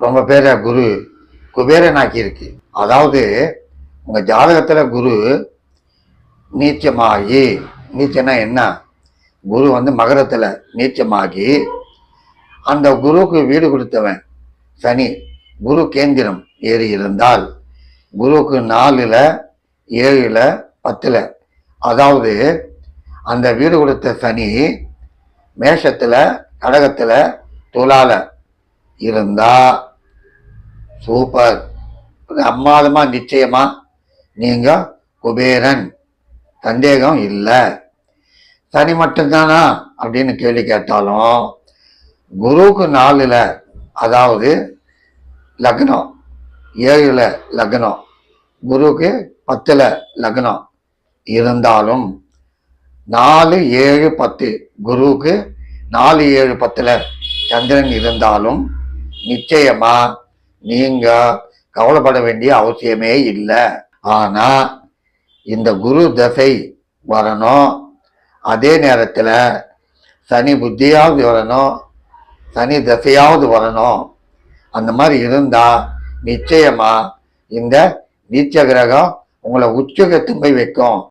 ரொம்ப பேரை குரு குபேரனாக்கி இருக்கு அதாவது உங்கள் ஜாதகத்தில் குரு நீச்சமாகி நீச்சனா என்ன? குரு வந்து மகரத்தில் நீச்சமாகி அந்த குருவுக்கு வீடு கொடுத்தவன் சனி குரு கேந்திரம் ஏறி இருந்தால் குருவுக்கு நாலில் ஏழில் பத்தில். அதாவது அந்த வீடு கொடுத்த சனி மேஷத்தில் கடகத்தில் துலால இருந்தால் சூப்பர். அம்மாதமா நிச்சயமா நீங்க குபேரன். சந்தேகம் இல்லை. சனி மட்டும்தானா அப்படின்னு கேள்வி கேட்டாலும் குருவுக்கு நாலுல அதாவது லக்னம் ஏழுல லக்னம் குருவுக்கு பத்துல லக்னம் இருந்தாலும் நாலு ஏழு பத்து குருவுக்கு நாலு ஏழு பத்துல சந்திரன் இருந்தாலும் நிச்சயமா நீங்க கவலைப்பட வேண்டிய அவசியமே இல்லை. ஆனா இந்த குரு தசை வரணும். அதே நேரத்தில் சனி புத்தியாவது வரணும். சனி தசையாவது வரணும். அந்த மாதிரி இருந்தா நிச்சயமா இந்த நீச்ச கிரகம் உங்களை உச்சகத்து போய் வைக்கும்.